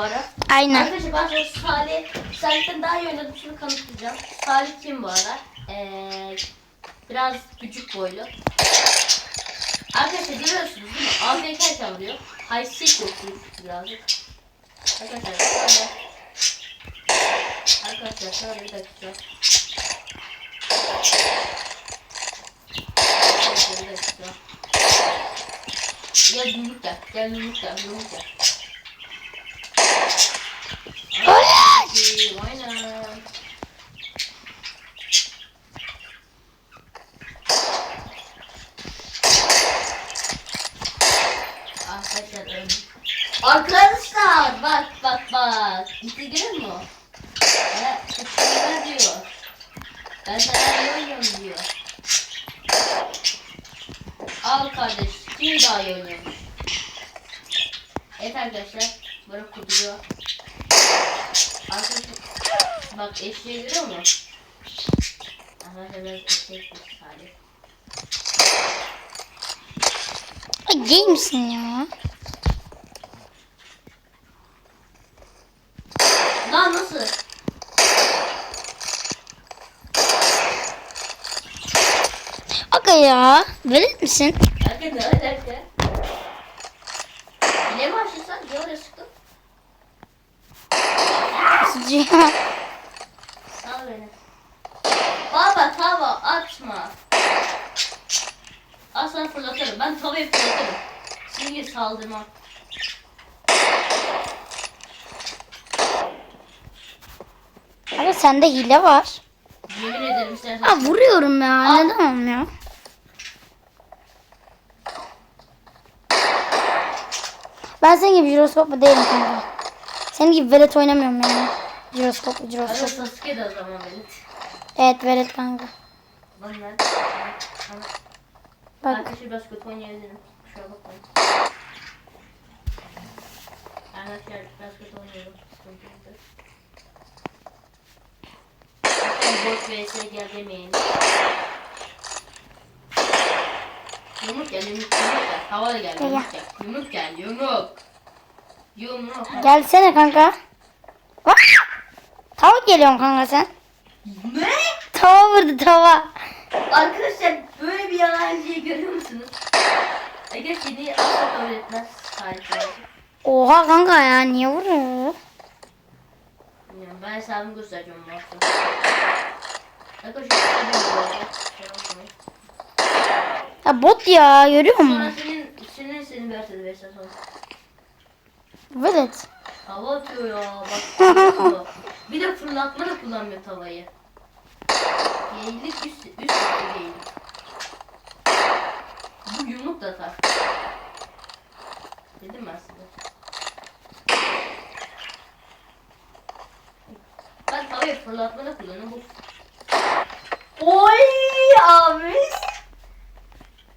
ara. Aynen. Arkadaşlar ben sonra Salih, Salih'ten daha iyi oynadım şunu kanıtlayacağım. Salih kim bu ara? Ee, biraz küçük boylu. Arkadaşlar görüyorsunuz değil mi? AFK çalıyor. High secret birazcık. Arkadaşlar şöyle. Arkadaşlar şöyle bir dakika. Arkadaşlar bir dakika. Gel yumruk gel. Gel yumruk gel. Yumruk gel. Hayır. Aynen. Arkadaşlar. Arkadaşlar bak bak bak. Gitti görüyor musun? Bana tutuşturma diyor. Ben sana iyi oynuyorum diyor. Al kardeş. Kim daha iyi oynuyormuş? Evet arkadaşlar. Böyle kuduruyor. Arkadaşlar bak görüyor musun? Arkadaşlar biraz bir hali. Ay gay misin ya? Lan nasıl? Aga ya. Verir misin? Kanka ne alaka? Bile mi açırsan? Ne oraya sıktın? Ya. Sal beni. Baba tava atma. Aslan fırlatırım. Ben tavayı fırlatırım. Şimdi saldırmam. Aga sende hile var. Yemin ederim istersen. Aa vuruyorum ya. Al. Neden olmuyor? Ben senin gibi jiroskoplu değilim kanka. Senin gibi velet oynamıyorum yani. Jiroskoplu Arada jiroskoplu. Sasuke de o zaman benim. Evet velet kanka. Lan ben. Bak Arkadaşlar biraz kötü oynayabilirim. Kusura bakmayın. Arkadaşlar biraz kötü oynuyorum. Bot vs gel demeyin. Yumruk gel, yumruk, yumruk gel. Hava da gel, yumruk gel. Yumruk gel, yumruk. Gelsene kanka. Tava geliyorsun kanka sen. Ne? Tava vurdu tava. Arkadaşlar böyle bir yalancıyı görüyor musunuz? Ege seni asla kabul etmez. Harika. Oha kanka ya niye vuruyor? Bilmiyorum, ben hesabımı göstereceğim. Arkadaşlar. Şey yapmayın. Ya bot ya görüyor Sonra musun? senin, senin senin bir haftada Velet. Tava atıyor ya bak. musun? bir de fırlatma da kullanmıyor tavayı. Yeğillik üst, üst üste yeğillik. Bu yumruk da atar. Dedim ben size. Ben tavayı fırlatma da kullanıyorum. Oy abi.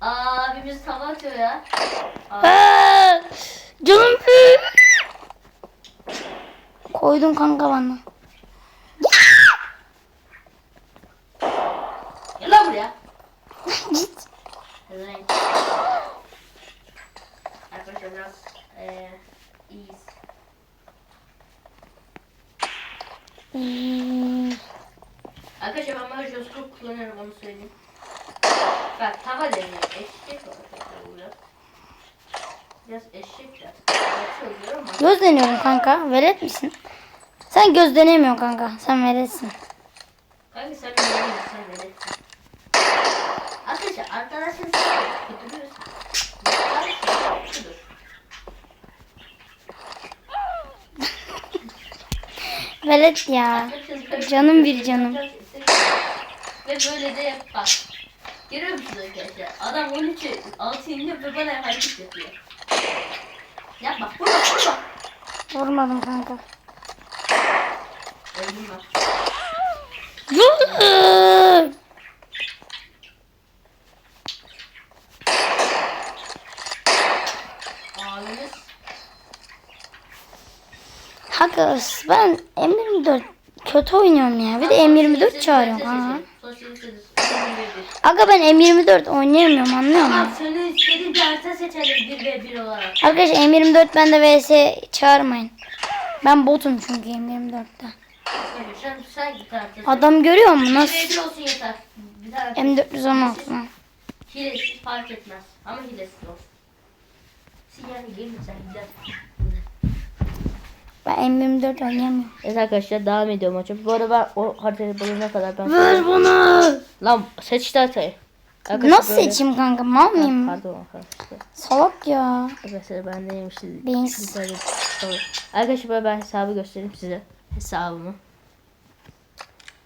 Abimiz tava atıyor ya. Abi. Canım. Koydun kanka bana. Gel lan buraya. Git. Renk. Arkadaşlar biraz eee iyiyiz. Hmm, Arkadaşlar ben böyle joskop kullanıyorum onu söyleyeyim. Bak tava deniyor. Eşek var arkadaşlar bu biraz. Biraz eşek de. Yapıyor görüyor musun? Göz deniyorum kanka. Velet misin? Sen göz denemiyorsun kanka. Sen veletsin. Kanka sen yapıyorsun? Sen veletsin. Arkadaşlar. Arkadaşlar şudur. Velet ya. Canım bir canım. Ve böyle de yap bak. Görüyor musunuz arkadaşlar? Adam 13'e 6 iniyor ve bana hareket yapıyor. Yapma, vurma, vurma. Vurmadım kanka. Hakkız ben M24 kötü oynuyorum ya. Bir de M24 çağırıyorum Aga ben M24 oynayamıyorum anlıyor musun? Bir harita seçelim 1 ve 1 olarak. Arkadaşlar M24 bende vs çağırmayın. Ben botum çünkü M24'te. Hayır, sen, sen git artık. Adam görüyor musun? Nasıl? Bir olsun yeter. Bir tane M416 mı? Hilesiz fark etmez. Ama hilesiz olsun. Sinyal gelin sen gider. Ben M24 oynayamıyorum. Evet arkadaşlar devam ediyorum hocam. Bu arada ben o haritayı bulana kadar ben... Ver bunu. Lan seçti haritayı. Arkadaşlar Nasıl böyle- seçeyim kanka? Mal Ha, mıyım? Pardon arkadaşlar. Salak ya. Arkadaşlar ben neymiş? Beyinsiz. Arkadaşlar ben hesabı göstereyim size. Hesabımı.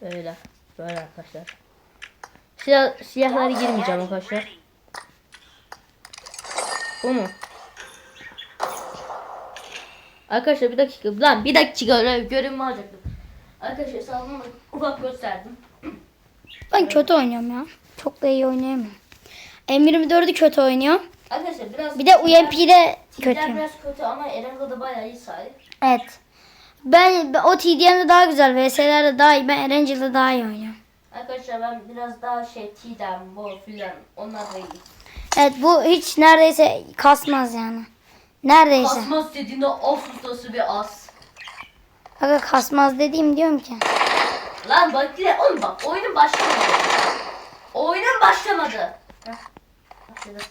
Böyle. Böyle arkadaşlar. Siyah, siyahları girmeyeceğim arkadaşlar. Bu mu? Arkadaşlar bir dakika. Lan bir dakika görünme alacaktım. Arkadaşlar hesabımı ufak gösterdim. Ben kötü oynuyorum ya. Çok da iyi oynayamıyorum. M24'ü kötü oynuyor. Arkadaşlar biraz... Bir de UMP'de Kötü. biraz kötü ama Eren'de de bayağı iyi sahip. Evet. Ben o TDM'de daha güzel. VS'lerde daha iyi. Ben Erangel'de daha iyi oynuyorum. Arkadaşlar ben biraz daha şey T'den, bu filan onlar da iyi. Evet bu hiç neredeyse kasmaz yani. Neredeyse. Kasmaz dediğinde of ustası bir as. Aga kasmaz dediğim diyorum ki. Lan bak yine oğlum bak oyunun başlamadı. Oyunun başlamadı. Başladı.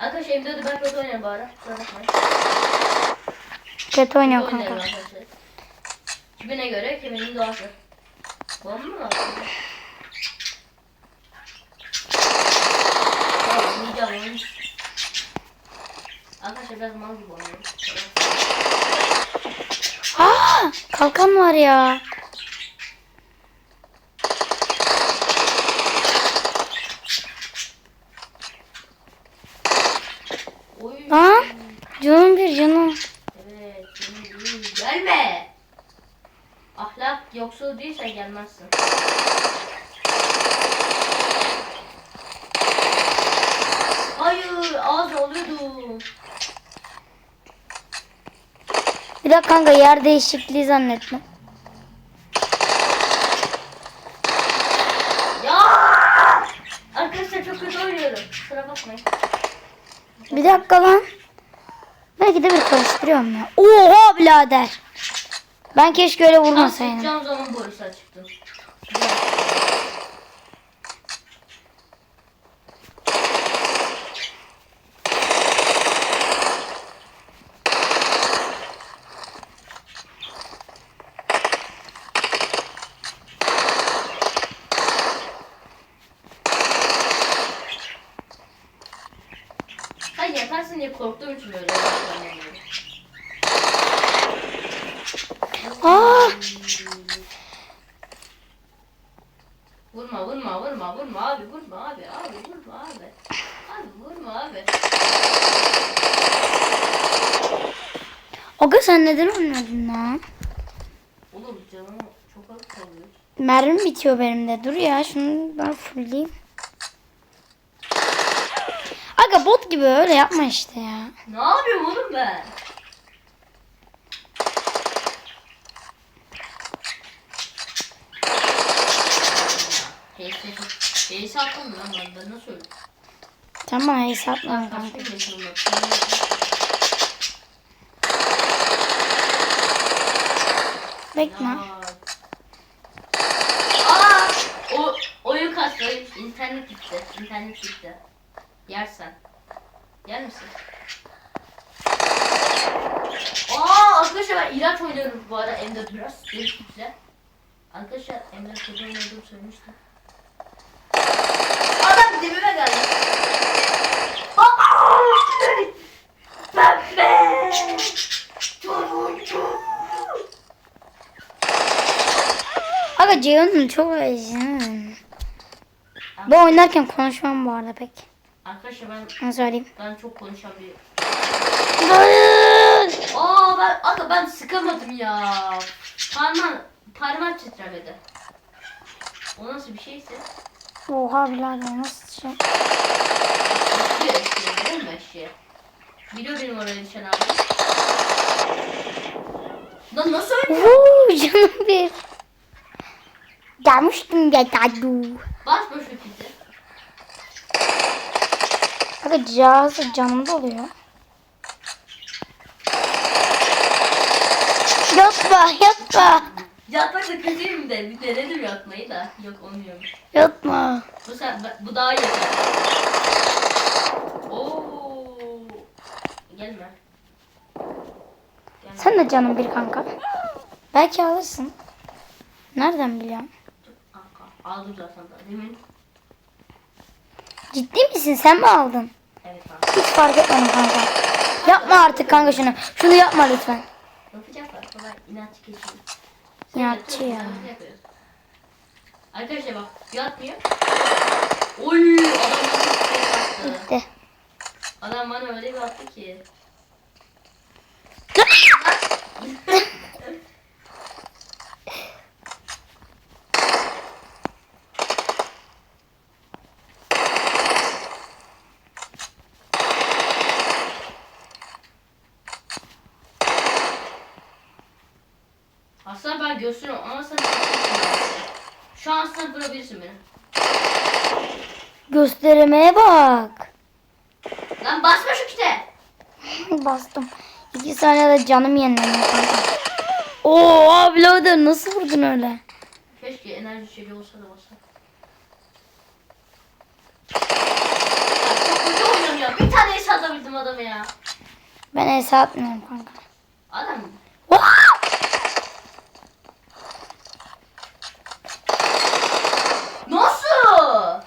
Arkadaşlar evde de ben kötü oynarım bakmayın. Kötü oynuyor kanka. Kimine göre kiminin doğası. Bomba mı lazım? Oynayacağım. Arkadaşlar biraz mal gibi oynuyorum. Aa, kalkan var ya. Oy. Aa, canım bir canım. Evet, şimdi değil. Gelme. Ahlak gelmezsin. Hayır, az oluyordu. Bir de kanka yer değişikliği zannetme. Ya! Arkadaşlar çok kötü oynuyorum. Kusura bakmayın. Bir dakika lan. Belki de bir karıştırıyorum ya. Oha birader. Ben keşke öyle vurmasaydım. Sıkacağım zaman Boris'a çıktım. Hayır yaparsın diye korktuğum için böyle yapıyorum. Aa, Vurma vurma vurma vurma abi vurma abi abi vurma abi. Abi vurma abi. Oga sen neden oynadın lan? Oğlum canım çok az kalıyor. Mermim bitiyor benim de. Dur ya şunu ben fullleyeyim. Aga bot gibi öyle yapma işte ya. Ne yapıyorum oğlum ben? Attım lan ben, nasıl öldüm? Atma Ben kanka. Bekle. Aa! O, oyun kastı, internet gitti, internet gitti. Yersen. Yer misin? Aa arkadaşlar ben ilaç oynuyorum bu ara M4 biraz değişiklikle. Arkadaşlar M4 kötü oynadığımı söylemiştim. Adam dibime geldi. Pembe! Turuncu! Aga Ceyhun'un çok özüm. Bu oynarken konuşmam bu arada pek. Arkadaşlar ben Ben söyleyeyim. ben çok konuşan bir Hayır. Aa ben aga ben sıkamadım ya. Parmağım parmak titremedi. O nasıl bir şeyse. Oha birader nasıl şey? Biliyor eşeği biliyor musun eşeği? Biliyor benim oraya düşen abi. Lan nasıl öldü? Uuu canım bir. Gelmiştim ya dadu. Bas boş öpücü. Bakın cihazı canım doluyor. Yapma yapma. Yatmak da kötüyüm de bir denedim yatmayı da. Yok olmuyormuş. Yatma. Bu sen bu daha iyi. Oo. Gelme. Gelme. Sen de canım bir kanka. Belki alırsın. Nereden biliyorum? Kanka, Aldım zaten da demin. Ciddi misin? Sen mi aldın? Evet kanka. Hiç fark etmedim kanka. Yapma artık kanka şunu. Şunu yapma lütfen. Yapacaklar. Kolay inatçı keçi. İnatçı ya. Arkadaşlar bak yatmıyor. Oy adam bana bir şey attı. Adam bana öyle bir attı ki. Aslında ben gösteriyorum ama sen şu an sen vurabilirsin beni. Göstermeye bak. Lan basma şu kite. Bastım. İki saniyede canım yenileniyor. Oo birader nasıl vurdun öyle? Keşke enerji içeceği olsa da oynuyorum ya. Bir tane es atabildim adamı ya. Ben esa atmıyorum kanka. Adam Vaa! Nasıl?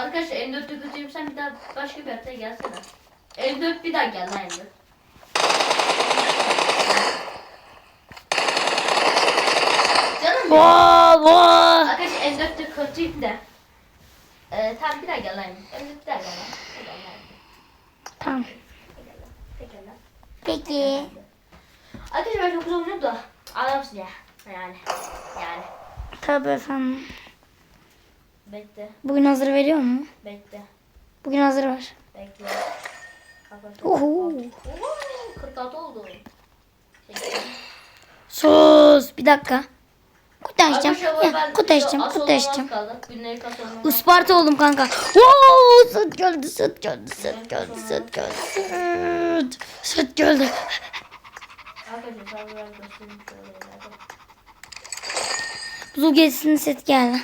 Arkadaşlar M4'te kötüyüm sen bir daha başka bir haritaya gelsene. M4 bir daha gel lan M4. Canım ya. Vaa vaa. Arkadaşlar M4'te kötüyüm de. Ee, tamam bir daha gel lan M4 bir daha gel lan. Bir daha gel. Tamam. Peki lan. Peki. Arkadaşlar ben çok güzel oynuyorum da. Adamsın ya. Yani. Yani. Tabii efendim. Bekle. Bugün hazır veriyor mu? Bekle. Bugün hazır var. Bekle. Oo, 46 oldu. Sus. Bir dakika. Kutu açacağım. Ya, kutu açacağım. Kutu açacağım. Isparta oldum kanka. Oo, süt geldi, süt. Süt geldi. Arkadaşlar ben biraz göstereyim şöyle ileride. Buzul gezisinin set geldi.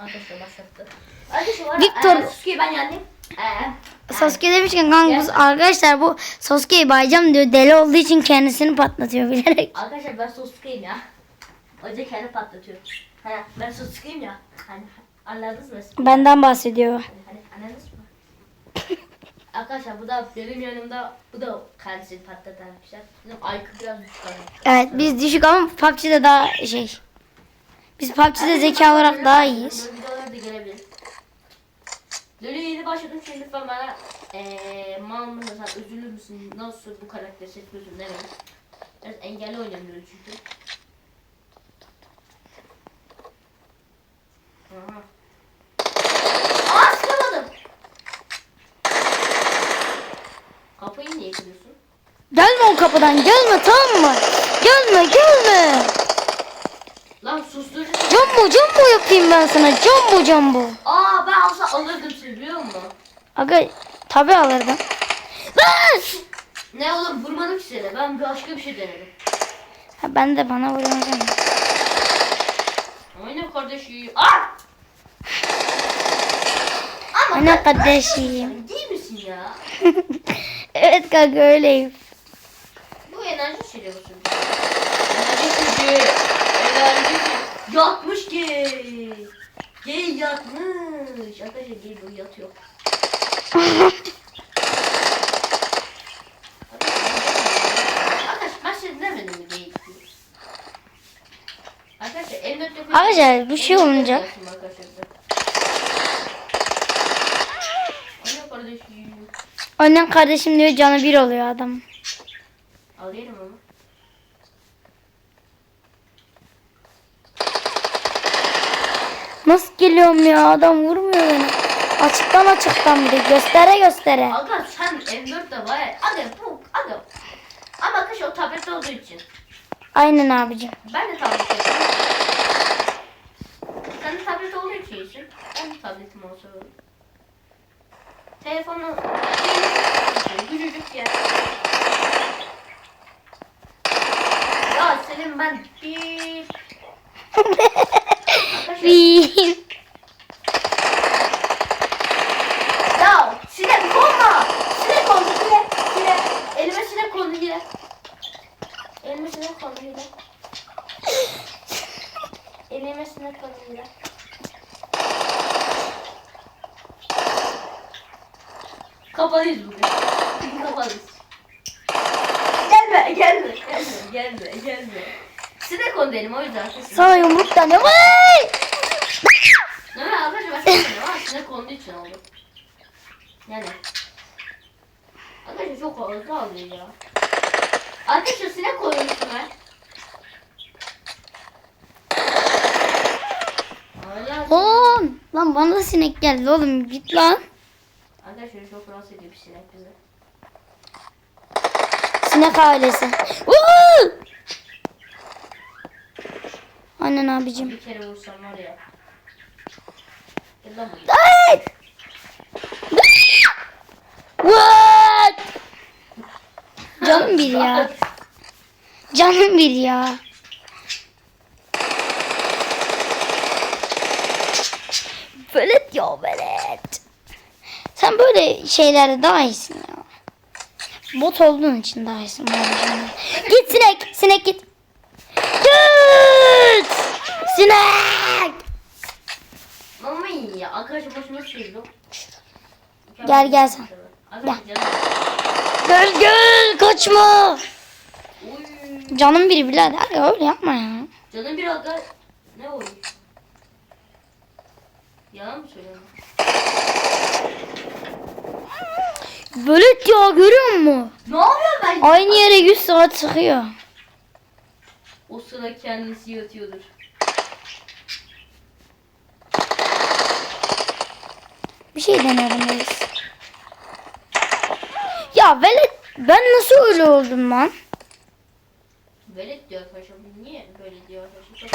Arkadaşlar başlattı. Arkadaşlar var. Victor- Ee, Sasuke'yi ben yendim. Ee, Sasuke demişken kanka bu, arkadaşlar bu Sasuke'yi bayacağım diyor. Deli olduğu için kendisini patlatıyor bilerek. Arkadaşlar ben Sasuke'yim ya. Hoca kendi patlatıyor. Hani ben Sasuke'yim ya. Hani anladınız mı? Benden bahsediyor. Hani, hani anladınız mı? Arkadaşlar bu da benim yanımda bu da kendisini patlatan arkadaşlar. Bizim IQ biraz düşük. Evet biz düşük ama PUBG'de daha şey. Biz PUBG'de zeka olarak daha iyiyiz. Böyle yeni başladım şimdi lütfen bana eee mal mesela üzülür müsün? Nasıl bu karakteri seçmiyorsun demeyin. Biraz engelli oynamıyorum çünkü. Aha. Aa sıkamadım. Kapıyı niye kırıyorsun? Gelme o kapıdan gelme tamam mı? Gelme gelme. Susturucu. Jumbo jumbo yapayım ben sana. Jumbo jumbo. Aa ben olsa alırdım seni biliyor musun? Aga tabi alırdım. Lan! Ne oğlum vurmadım ki seni. Ben başka bir şey denedim. Ha, ben de bana vuruyorum. Oyna kardeşim. Ah! Ama Ana kardeşim. değil misin ya? evet kanka öyleyim. Bu enerji içeceği bu. Enerji içeceği. Yatmış gay. Gay yatmış. Arkadaşlar gay bu yatıyor. Arkadaşlar ben size demedim mi gay? Arkadaşlar el dörtte Arkadaşlar, bu şey olunca-. Annem kardeşim diyor canı bir oluyor adam. Alayım onu. Nasıl geliyorum ya adam vurmuyor beni. Açıktan açıktan bir de göstere göstere. Aga sen M4'te var ya. Aga bu. Aga. Ama kış o tablet olduğu için. Aynen abicim. Ben de tablet yapıyorum. Sen de tablet olduğu için iyisin. Ben de tabletim olsa. Telefonu küçücük yer. Ya senin ben bir Bir. Ya sinek konma. Sinek kondu yine. Yine. Elime sinek kondu yine. Elime sinek kondu yine. Elime sinek kondu yine. Kapalıyız bugün. Bugün kapalıyız. Gelme, gelme, gelme, gelme, gelme. Sinek kondu elim o yüzden. Sana yumruk da ne var? Ne Sinek konduğu için oldu. Yani. Arkadaşlar çok hızlı alıyor ya. Arkadaşlar sinek üstüme. Hala. Oğlum. Lan bana da sinek geldi oğlum. Git lan. Arkadaşlar çok rahatsız ediyor bir sinek bizi. Sinek ailesi. Woo! Annen abicim. Bir kere vursam var ya. Ay! What? Canım bir ya. Canım bir ya. Velet ya velet. Sen böyle şeylerde daha iyisin ya. Bot olduğun için daha iyisin. Git sinek. Sinek git. Git. Sinek. Ya. Arkadaşlar başıma sıyırdım. Gel, gel sen. Arkadaşlar canım. Gel gel kaçma. Uy. Canım biri birader ya öyle yapma ya. Canım bir aga ne oluyor? Yalan mı söylüyorum? Velet ya görüyor musun? Ne yapıyor ben? Aynı yere 100 saat sıkıyor. O sıra kendisi yatıyordur. Bir şey reis. Ya velet ben nasıl öyle oldum lan? Velet diyor arkadaşlar. Bu Niye böyle diyor arkadaşlar? Çok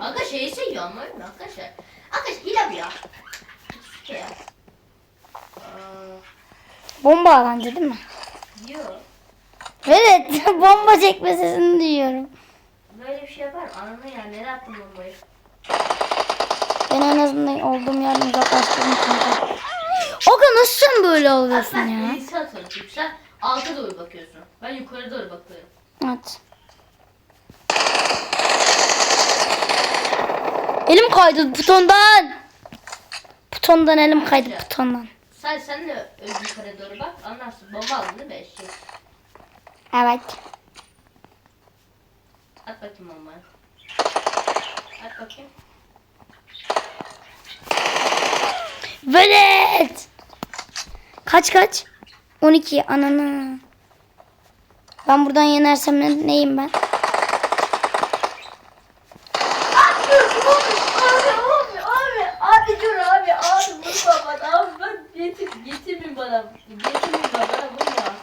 Aga şey seviyor ama öyle mi arkadaşlar? Arkadaşlar hile bu ya. Şey ya. Bomba arancı değil mi? diyor. Evet bomba çekme sesini duyuyorum. Böyle bir şey yapar. Ananı ya nereye attın bombayı? Ben en azından olduğum yerden uzaklaştırdım kanka. Oga nasıl sen böyle oluyorsun Ben ya? birisi atıyorum çünkü sen alta doğru bakıyorsun. Ben yukarı doğru bakıyorum. Evet. Elim kaydı butondan. Butondan elim kaydı butondan. Sen sen de yukarı doğru bak anlarsın. Bomba aldın değil mi eşek? Evet. At bakayım bombayı. At bakayım. Velet. Kaç kaç? 12 ananı. Ben buradan yenersem ne, neyim ben?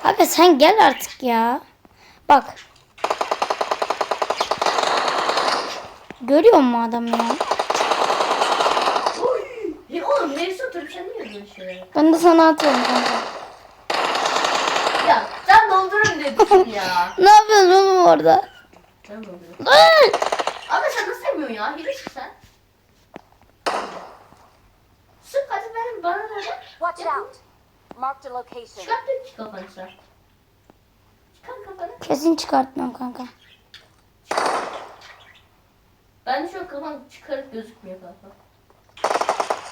Abi sen gel artık ya. Bak. Görüyor mu adam ya? Oy. Ya oğlum neresi böyle şeyler? Ben de sana atıyorum kanka. Ya sen doldurun dedim ya. Ne yapıyorsun oğlum orada? Sen doldur. Ay! Abi sen nasıl yapıyorsun ya? Hilesin sen. Sık hadi benim bana da ver. Watch out. Marked a location. Çıkarttın ki kafanı sen. Çıkar kafanı. Kesin çıkartmıyorum kanka. Ben de şu an kafam çıkarıp gözükmüyor kafa.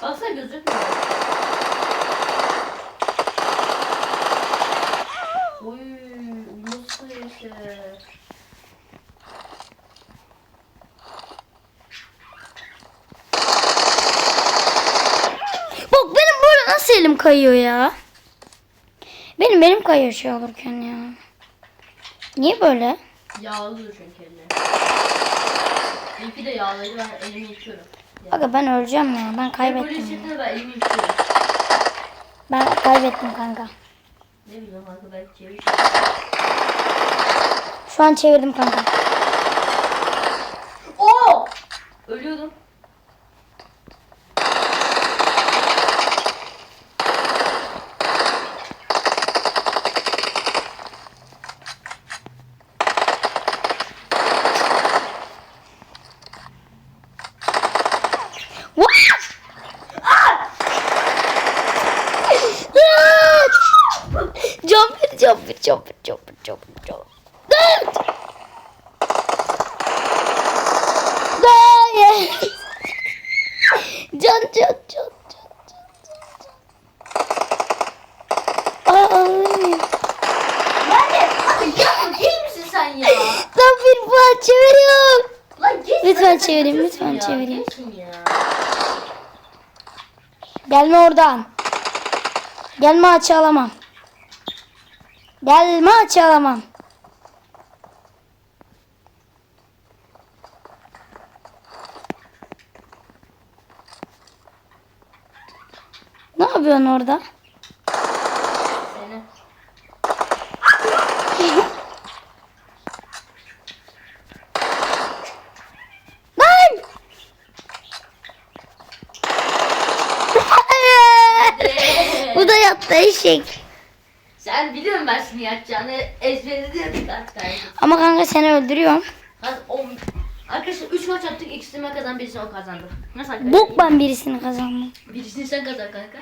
Baksana gözükmüyor. Oy nasıl işte. Bak benim böyle nasıl elim kayıyor ya? Benim elim kayıyor şey olurken ya. Niye böyle? Yağlı çünkü elini. İlki de yağlıydı ben elimi yıkıyorum. Aga ben öleceğim ya. Ben kaybettim. ben kaybettim kanka. Ne bileyim kanka belki çevir. Şu an çevirdim kanka. Oo! Ölüyordum. Jumper, jumper, jumper, jumper, jumper, jumper. Dört. Hayır. Can, can, can, can, can, can. Ay. Yani abi yapma değil misin sen ya? Tam bir puan çeviriyorum. Lan geç. Lütfen lan, çevireyim, lütfen çevireyim. Geçin ya. Gelme oradan. Gelme açı alamam. Gelme açı alamam. Ne yapıyorsun orada? Seni. Lan! Bu da yattı eşek. Sen biliyorum ben seni yapacağını ezberlediyorduk hatta. Ama kanka seni öldürüyorum. Hadi o Arkadaşlar 3 maç attık ikisini ben kazandım birisini o kazandı. Nasıl arkadaşlar? Bok ben birisini kazandım. Birisini sen kazan kanka.